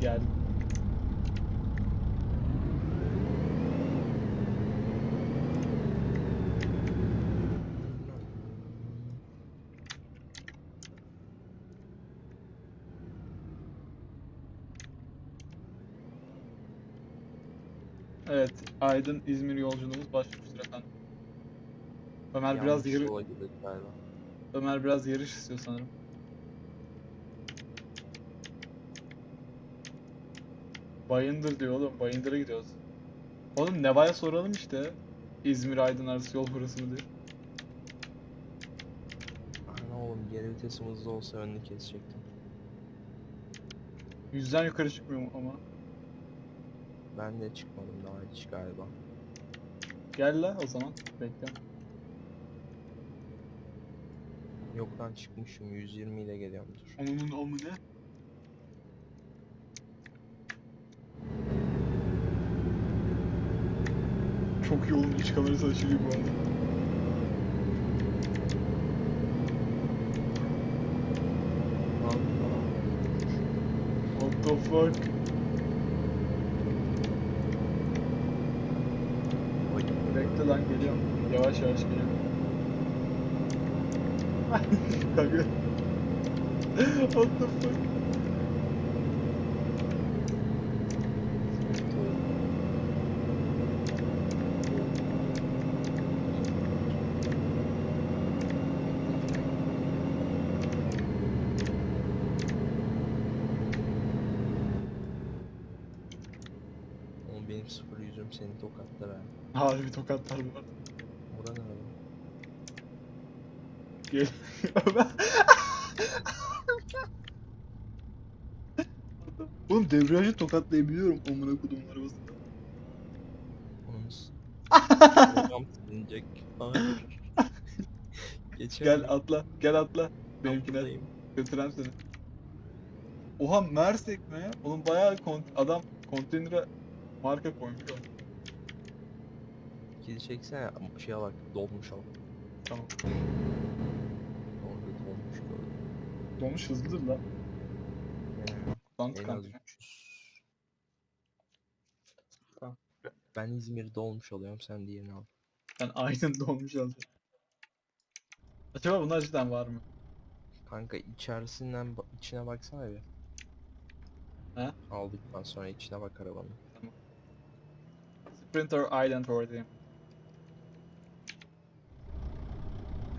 Geldim. Evet, Aydın İzmir yolculuğumuz başlamıştır efendim. Ömer biraz Yanlış yarı, yola girdik galiba. Ömer biraz yarış istiyor sanırım. Bayındır diyor oğlum. Bayındır'a gidiyoruz. Oğlum Neva'ya soralım işte. İzmir Aydın arası yol burası mı diye. Ana oğlum geri vitesim hızlı olsa önünü kesecektim. Yüzden yukarı çıkmıyor mu ama. Ben de çıkmadım daha hiç galiba. Gel la o zaman. Bekle. Yoktan çıkmışım 120 ile geliyorumdur. Onun o mu ne? Çok iyi oğlum iç kamerası açılıyor bu arada. What the fuck? Bekle lan geliyorum. Yavaş yavaş geliyorum. Kanka. What the fuck? sıkıntı oldu. Oğlum benim sıfır yüzüm seni tokatlar ha. Harbi tokatlar bu arada. Bura ne? Gel. Ömer. Oğlum debriyajı tokatlayabiliyorum amına kodum arabasında. S- Program silinecek. Hayır. Gel atla, gel atla. Benimkine götüren seni. Oha Mersek mi? Oğlum bayağı kont adam konteynere marka koymuş. Kili çeksene şeye bak dolmuş al. Tamam. Orada dolmuş gördüm. Dolmuş hızlıdır lan. Lan En az kanka. 300. Tamam. Ben İzmir dolmuş alıyorum sen diğerini al. Ben Aydın dolmuş alacağım. Acaba bunlar cidden var mı? Kanka içerisinden ba- içine baksana bir. He? Aldıktan sonra içine bak arabanın. Sprinter Island oradayım.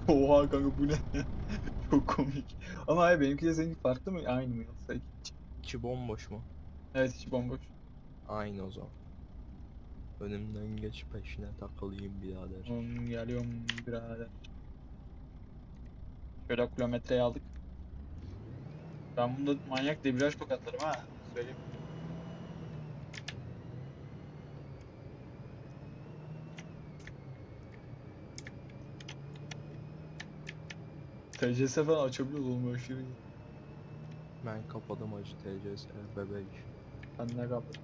Oha kanka bu ne? Çok komik. Ama hayır benimki de seninki farklı mı? Aynı mı yoksa? iki- İçi bomboş mu? Evet içi bomboş. Aynı o zaman. Önümden geç peşine takılayım birader. Hmm, geliyorum birader. Şöyle kilometreyi aldık. Ben bunda manyak debriyaj tokatlarım ha. Söyleyeyim. TCS falan açabiliyoruz oğlum böyle şey. Ben kapadım acı TCS bebek. Ben ne kaptım.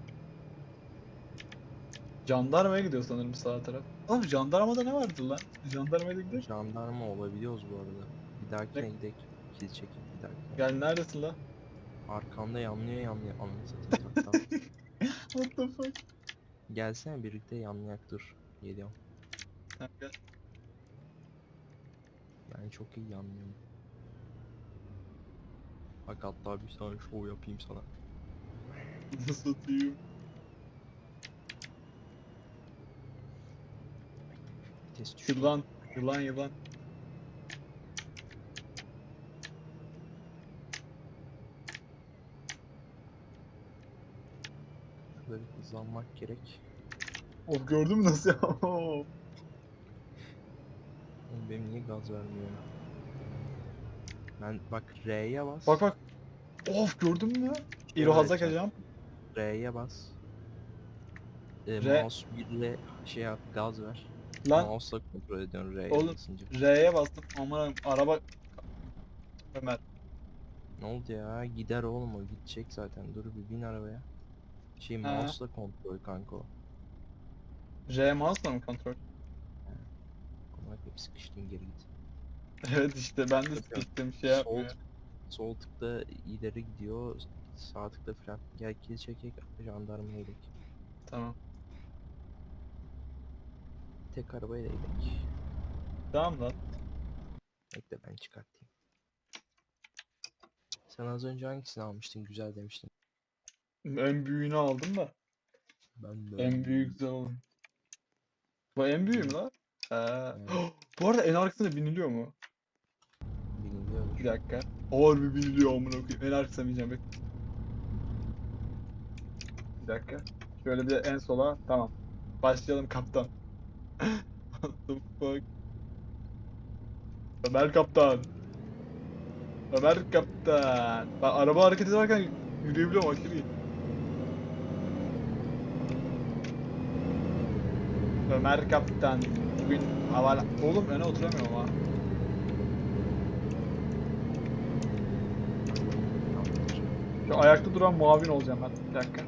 Jandarmaya gidiyor sanırım sağ taraf. Oğlum jandarmada ne vardı lan? Jandarmaya da gidiyor. Jandarma olabiliyoruz bu arada. Bir dahakine Ne- gidelim. Kil çekip bir dahakine. Gel neredesin lan? Arkamda yanlıyor yanlıyor anlatayım. What the fuck? Gelsene birlikte yanlayak dur. Geliyorum. Ha, gel. Ben çok iyi yanlıyorum. Bak hatta bir tane şov yapayım sana. Nasıl atayım? Vites düşüyor. Yılan, yılan, yılan. Böyle hızlanmak gerek. Of gördün mü nasıl ya? Benim niye gaz vermiyor ya? Ben bak R'ye bas. Bak bak. Of gördün mü? İro öğreteceğim. Hazakacağım. R'ye bas. E, R- mouse birle şey yap gaz ver. Lan Mouse'la kontrol ediyorsun R'ye Oğlum, basınca. R'ye bastım. Aman araba Ömer. Ne oldu ya? Gider oğlum o gidecek zaten. Dur bir bin arabaya. Şey mouse'la kontrol kanka o. R mouse'la mı kontrol? Ama hep sıkıştım geri git. Evet işte ben de sıkıştım şey Sol yapmıyor. Sol tıkta ileri gidiyor. Sağ tıkla fren. Gel kill çekek jandarmaya gidelim. Tamam. Tek arabayla gidelim. Tamam lan. Bekle ben çıkartayım. Sen az önce hangisini almıştın? Güzel demiştin. En büyüğünü aldım da. Ben de En büyük güzel olan. Bu en büyüğü mü lan? Ee, Evet. bu arada en arkasına biniliyor mu? biliniyordur. Bir dakika. Harbi biniliyor amına koyayım. En arkasına bineceğim bek. Bir dakika. Şöyle bir de en sola. Tamam. Başlayalım kaptan. What the fuck? Ömer kaptan. Ömer kaptan. Ben araba hareket ederken yürüyebiliyorum aşırı iyi. Ömer kaptan. Bugün havala... Oğlum öne oturamıyorum ha. Şu ayakta duran muavin olacağım ben. Bir dakika.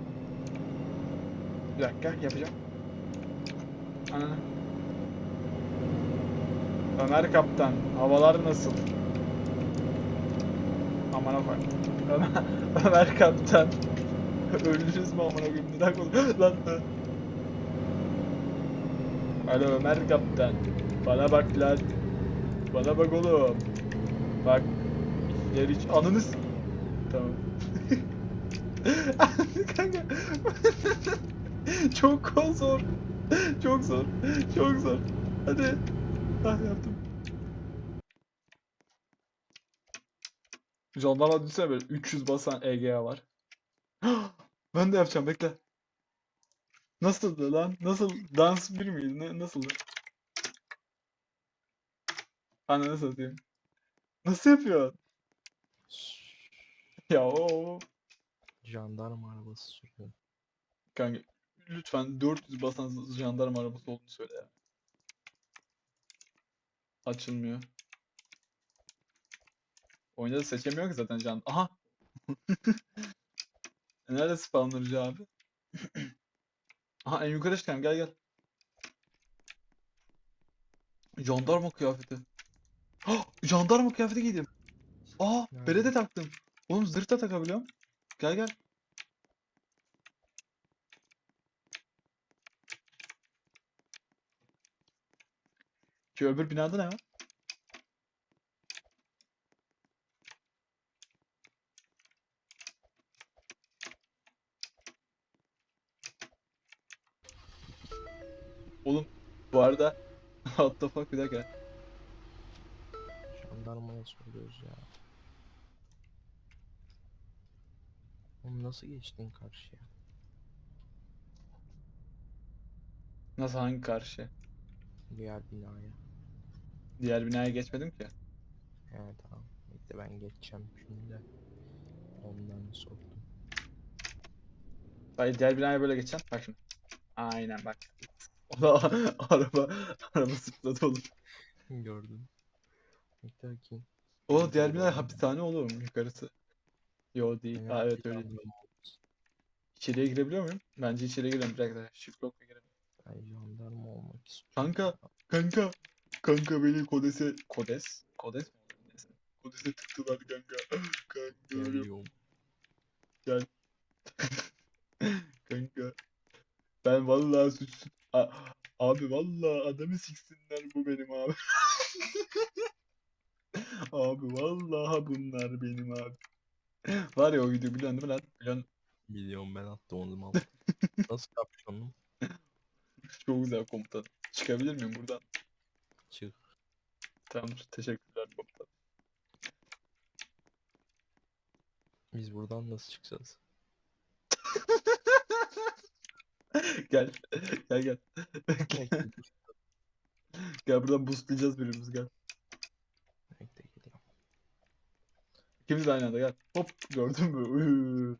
Bir dakika yapacağım. Ananı. Ömer kaptan, havalar nasıl? Amına koy. Ömer, Ömer kaptan. Ölürüz mü amına koyayım? Neden? Lan. Alo Ömer kaptan. Bana bak lan. Bana bak oğlum. Bak. Yer hiç ananı s- Tamam. Kanka. Çok zor. Çok zor. Çok zor. Hadi. Ah yaptım. Jandarma düşünsene böyle 300 basan EGA var. Ben de yapacağım bekle. Nasıldı lan? Nasıl? Dans bir miydi? Ne, nasıldı? Ananı satayım. Nasıl yapıyor? Ya o Jandarma arabası sürüyor. Kanka lütfen 400 basan jandarma arabası olduğunu söyle ya. Açılmıyor. Oyunda da seçemiyor ki zaten can. Aha. Nerede spawnlarıcı abi? Aha en yukarı çıkalım gel gel. Jandarma kıyafeti. Ah, jandarma kıyafeti giydim. Aa, Nerede? berete taktım. Oğlum zırh da takabiliyorum. Gel gel. Şu öbür binada ne var? Oğlum bu arada what the fuck bir dakika. Jandarmaya soruyoruz ya. Oğlum nasıl geçtin karşıya? Nasıl hangi karşı? Diğer binaya. Diğer binaya geçmedim ki. He tamam. Bekle ben geçeceğim şimdi de. Ondan sordum. Hayır diğer binaya böyle geçeceksin. Bak şimdi. Aynen bak. Araba araba zıpladı oğlum. Gördüm. Bekle bakayım. O diğer bina hapishane olur mu yukarısı? Yo değil. Ha evet öyle. jandarma- İçeriye girebiliyor muyum? Bence içeriye girelim. Bir dakika. Shift lock'a girelim. Ben jandarma olmak istiyorum. Kanka. Kanka. Kanka beni kodese... Kodes? Kodes mi? Neyse. Kodese tıktılar kanka. Kanka. Geliyorum. Kanka. Ben vallahi suçsuz. A- abi vallahi adamı siksinler bu benim abi. abi vallahi bunlar benim abi. Var ya o video biliyorsun değil mi lan? Biliyorsun. Biliyorum ben attım onu mal. Nasıl kapşonum? Çok güzel komutan. Çıkabilir miyim buradan? Çık. Tamamdır. Teşekkürler komutan. Biz buradan nasıl çıkacağız? Gel. Gel gel. Gel buradan boostlayacağız birbirimizi gel. Bekle geliyorum. İkimiz de aynı anda gel. Hop gördün mü?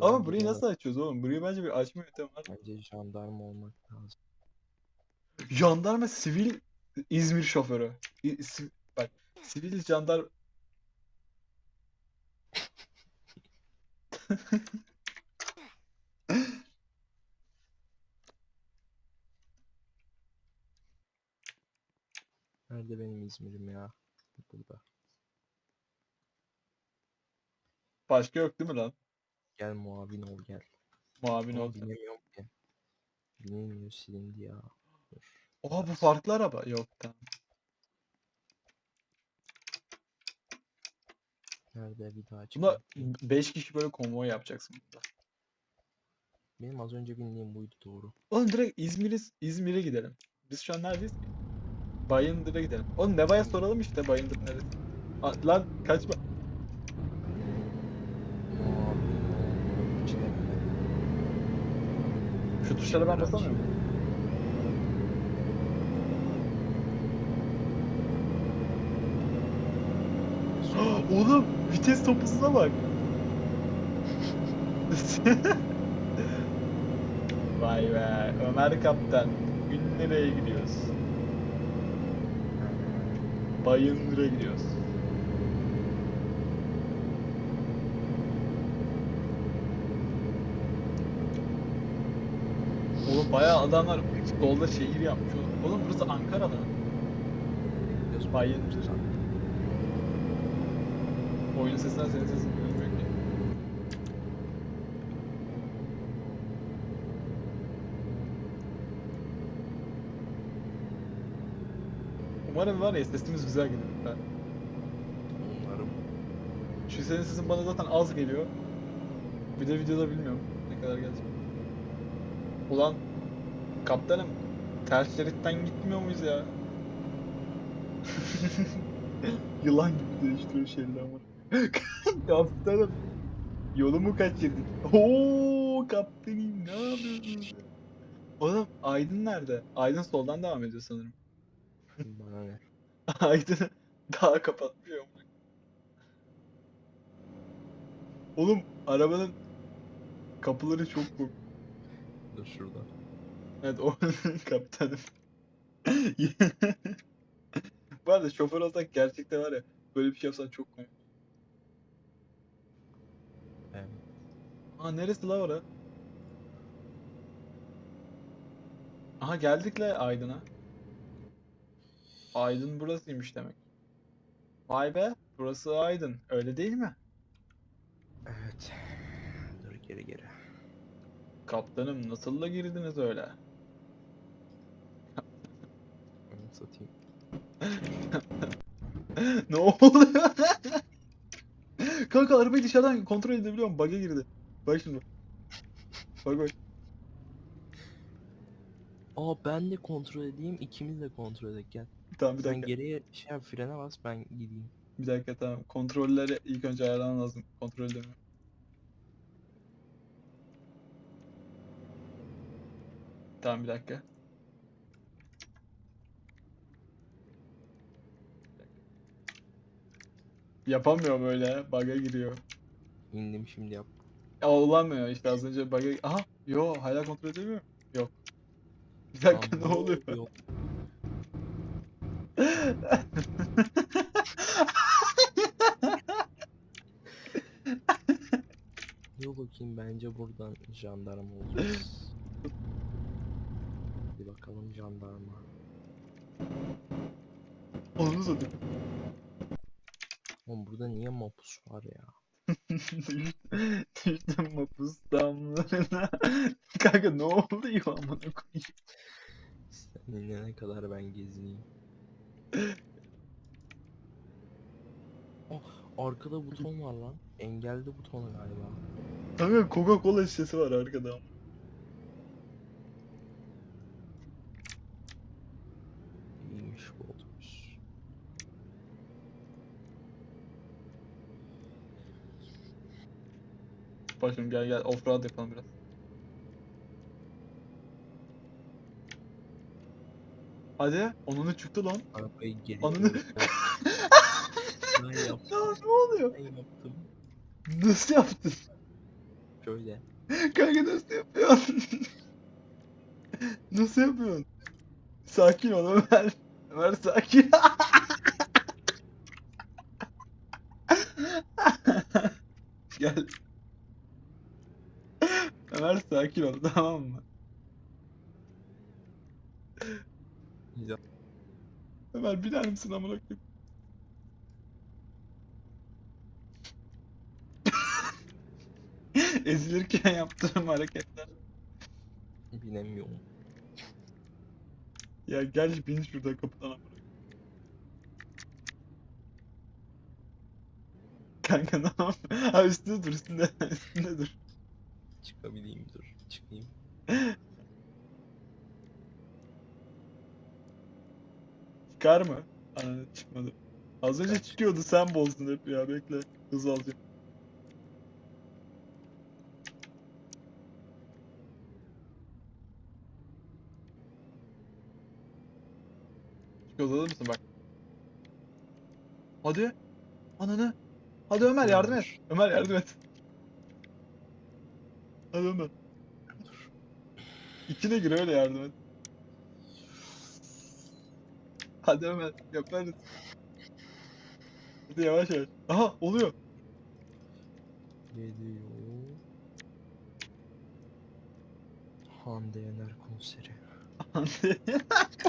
Ama burayı nasıl açıyoruz oğlum? Burayı bence bir açma yöntemi var. Bence jandarma olmak lazım. Jandarma sivil İzmir şoförü. İ- si- Bak sivil jandar Nerede benim İzmir'im ya? Burada. başka yok değil mi lan? Gel muavin ol gel. Mavin Ama oldu. binemiyorum ki. Binemiyor silindi ya. Dur. Oha bu farklı araba. Yok tamam. Nerede bir daha çıkıyor? 5 kişi böyle konvoy yapacaksın burada. Benim az önce bindiğim buydu doğru. Oğlum direkt İzmir'e İzmir'e gidelim. Biz şu an neredeyiz ki? Bayındır'a gidelim. Oğlum Neva'ya soralım işte Bayındır neresi. Aa, lan kaçma. Şu tuşlara ben basamıyor muyum? Oğlum vites topuzuna bak. Vay be Ömer Kaptan. Gün nereye gidiyoruz? Bayındır'a gidiyoruz. Oğlum bayağı adamlar solda şehir yapmış. oğlum. Oğlum burası Ankara lan. Biliyorsun, Bayındır. Oyun sesinden senin sesin duyulmuyor ki. Umarım var ya sesimiz güzel gelir. Ben. Umarım. Şu senin sesin bana zaten az geliyor. Bir de videoda bilmiyorum ne kadar gelecek. Ulan kaptanım ters şeritten gitmiyor muyuz ya? Yılan gibi değiştiriyor şeridi ama. kaptanım yolumu kaçırdık. Oo kaptanım ne yapıyorsunuz? ya? Oğlum Aydın nerede? Aydın soldan devam ediyor sanırım. Bana ne? Aydın'ı daha kapatmıyor mu? Oğlum arabanın kapıları çok bu. Dur şurada. Evet o kaptanım. Bu arada şoför olsak gerçekten var ya böyle bir şey yapsan çok komik. Evet. Aa neresi la ora? Aha geldik la Aydın'a. Aydın burasıymış demek. Vay be burası Aydın öyle değil mi? Evet. Dur geri geri. Kaptanım nasıl da girdiniz öyle? Onu satayım. ne oluyor? Kanka arabayı dışarıdan kontrol edebiliyorum. Bug'a girdi. Bak şimdi. Bak bak. Aa ben de kontrol edeyim. ikimiz de kontrol edelim gel. Tamam bir Sen dakika. geriye şey yap, frene bas ben gideyim. Bir dakika tamam. Kontrolleri ilk önce ayarlamam lazım. Kontrol edemiyorum. Tamam bir dakika. Yapamıyor böyle. Bug'a giriyor. İndim şimdi yap. Ya olamıyor işte az önce bug'a... Aha! Yo hala kontrol edemiyor. Yok. Bir dakika Lan ne oluyor? Yok. Dur bakayım bence buradan jandarma olacağız. Bir bakalım jandarma. Onu satayım. Oğlum burada niye mapus var ya? Düştüm mapus damlarına. Kanka ne oluyor amına koyayım? Sen inene kadar ben gezineyim. Oh, arkada buton var lan. Engelli buton galiba. Kanka Coca-Cola şişesi var arkada. İyiymiş bu otobüs. Başım gel gel offroad yapalım biraz. Hadi onunu çıktı lan. Arabayı geri Ananı- Ben Ya yaptım. ne oluyor? Ben yaptım. Nasıl yaptın? Şöyle. Kanka nasıl yapıyorsun? nasıl yapıyorsun? Sakin ol Ömer. Ömer sakin. Gel. Ömer sakin ol tamam mı? Ömer biner misin amına koyayım? Ezilirken yaptığım hareketler. Binemiyorum. Ya gel bin şurada kapıdan amına. Kanka yap? Ha üstünde dur üstünde. üstünde dur. Çıkabileyim dur. Çıkayım. Çıkar mı? Ananı çıkmadı. Az önce çıkıyordu sen bozdun hep ya bekle. Hız alacağım. Çıkıyoruz hazır mısın bak. Hadi. Ananı. Hadi Ömer yardım et. Ömer yardım et. Hadi Ömer. İkine gir öyle yardım et. Hadi Ömer yaparız. Hadi yavaş yavaş. Aha oluyor. Geliyor. Hande Yener konseri.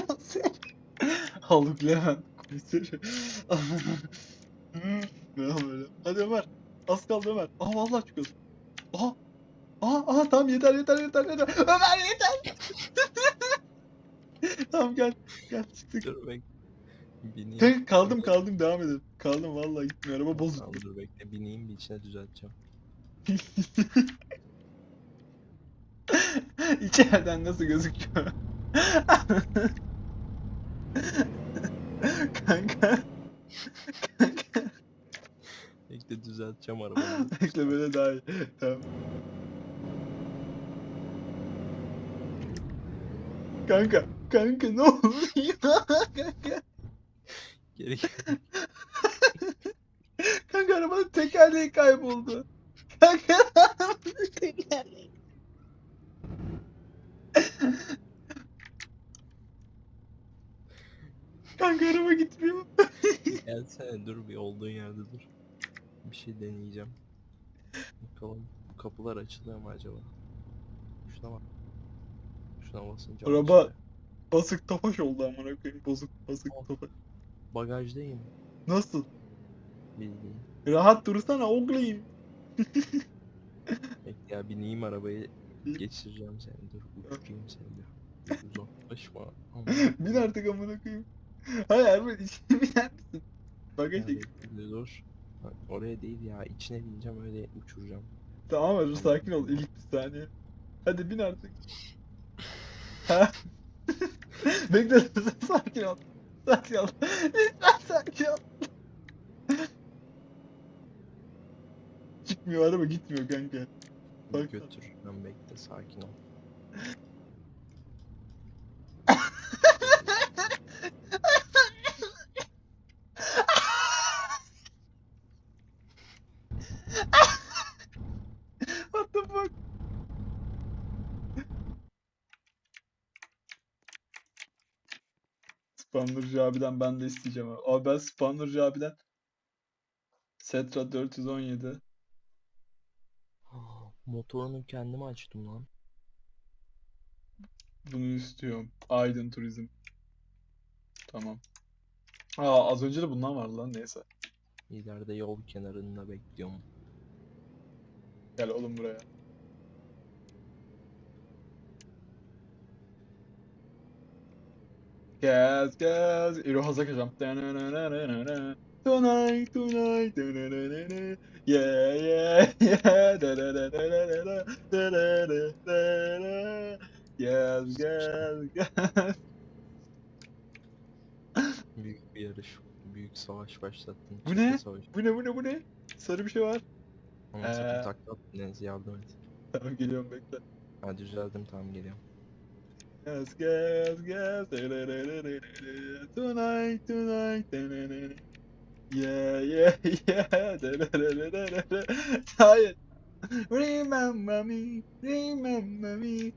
Konser. Haluk Levent. Hmm, ne böyle? Hadi Ömer. Az kaldı Ömer. Aha vallahi çıkıyoruz. Aha. Aha aha tamam yeter yeter yeter yeter. Ömer yeter. tamam gel. Gel çıktık. Dur bekle. Bineyim. Kanka kaldım kaldım devam edelim. Kaldım vallahi gitmiyor araba bozuk. Tamam dur bekle. Bineyim bir içine düzelteceğim. İçeriden nasıl gözüküyor? Kanka. Kanka. Bekle düzelteceğim arabayı. Bekle böyle daha iyi. Tamam. Kanka. Kanka ne oluyor? Kanka. Geri gel. Kanka arabanın tekerleği kayboldu. Kanka. tekerleği. Kanka araba gitmiyor. Gelsene dur bir olduğun yerde dur. Bir şey deneyeceğim. Bakalım kapılar açılıyor mu acaba? Şuna bak. Şuna basınca Araba- açılıyor. Basık topaş oldu amına koyayım. Bozuk basık Oh. topaş. Bagajdayım. Nasıl? Bildiğin. Rahat dursana oğlum. Bekle ya bineyim arabaya Bin. geçireceğim seni dur uçurayım seni. Uzaklaşma. Bin artık amına koyayım. Hayır Erman içine biner misin? Bagaja Ya gir. bekle dur. Bak, oraya değil ya içine bineceğim öyle uçuracağım. Tamam hadi sakin ol ilk bir saniye. Hadi bin artık. Ha? Bekle sakin ol. Sakin ol. Lütfen sakin ol. Çıkmıyor araba gitmiyor kanka. Bak. götür. Ben bekle sakin ol. What the fuck? Spannerci abiden ben de isteyeceğim abi. Abi ben Spannerci abiden Setra 417 Motorunu kendim açtım lan. bunu istiyorum. Aydın Turizm. Tamam. Aa az önce de bundan vardı lan neyse. İleride yol kenarında bekliyorum. Gel oğlum buraya. Gez gez. İro Hazakacağım. Tonight tonight. Yeah yeah yeah. Gez gez gez. Büyük bir yarış. Büyük savaş başlattın. Bu ne? Savaş. Bu ne bu ne bu ne? Sarı bir şey var. Ama Ee. sakın takla at. Deniz yardım et. Tamam geliyorum bekle. Ha düzeldim tamam geliyorum. Yes, yes, yes. Tonight, tonight. Yeah, yeah, yeah. Hayır. Remember me, remember me.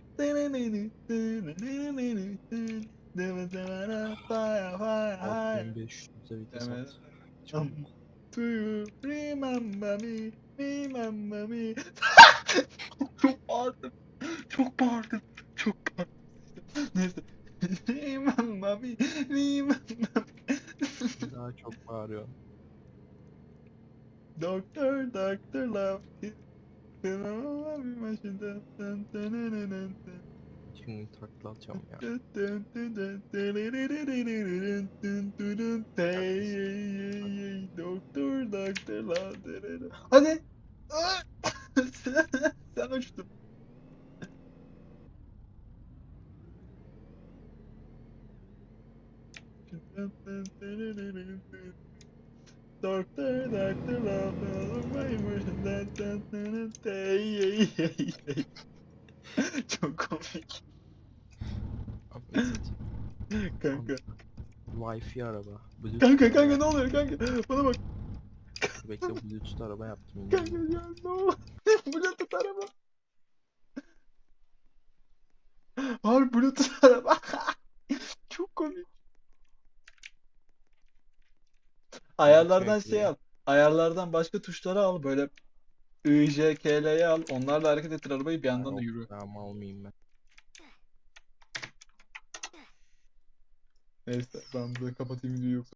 Fire, fire, fire. 6500'e vites Evet. at. Çabuk. To you, remember me, remember me. Çok bağırdım. Çok bağırdım. Çok bağırdım. Neyse. Liman babi, liman babi. Daha çok bağırıyor. Doktor, doktor love. Ben alamam başında. Şimdi takla atacağım ya. Doktor, doktor love. Hadi. Sen uçtun. Doktor la Çok komik satayım. kanka. Wi-Fi araba. Bluetooth Kanka araba kanka ne oluyor kanka? Bana bak. Bekle Bluetooth araba yaptım. Kanka yine. ya ne oluyor? Bluetooth araba. Var Bluetooth araba. Çok komik. Ayarlardan şey al. Ayarlardan başka tuşları al böyle I, J, K, L'yi al. Onlarla hareket ettir arabayı bir yandan da yürü. Tamam almayayım ben. Neyse ben de kapatayım videoyu yoksa.